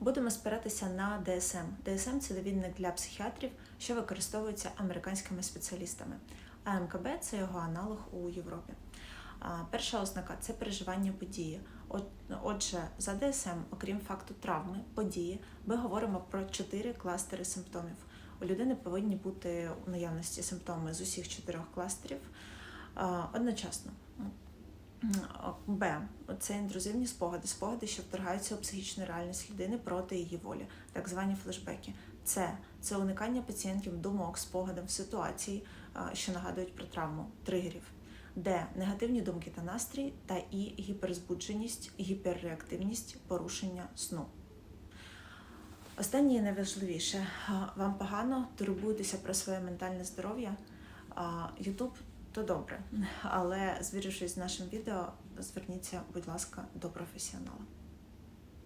Будемо спиратися на ДСМ. ДСМ це довідник для психіатрів, що використовується американськими спеціалістами. А МКБ це його аналог у Європі. Перша ознака це переживання події. Отже, за ДСМ, окрім факту травми, події, ми говоримо про чотири кластери симптомів. У людини повинні бути у наявності симптоми з усіх чотирьох кластерів одночасно. Б. Це інтрузивні спогади, спогади, що вторгаються у психічну реальність людини проти її волі, так звані флешбеки. С. Це уникання пацієнтів думок, спогадів, ситуацій, що нагадують про травму, тригерів. Д. Негативні думки та настрій, та І. Гіперзбудженість, гіперреактивність, порушення сну. Останнє найважливіше. Вам погано, турбуйтеся про своє ментальне здоров'я. Ютуб то добре, але звірившись з нашим відео, зверніться, будь ласка, до професіонала.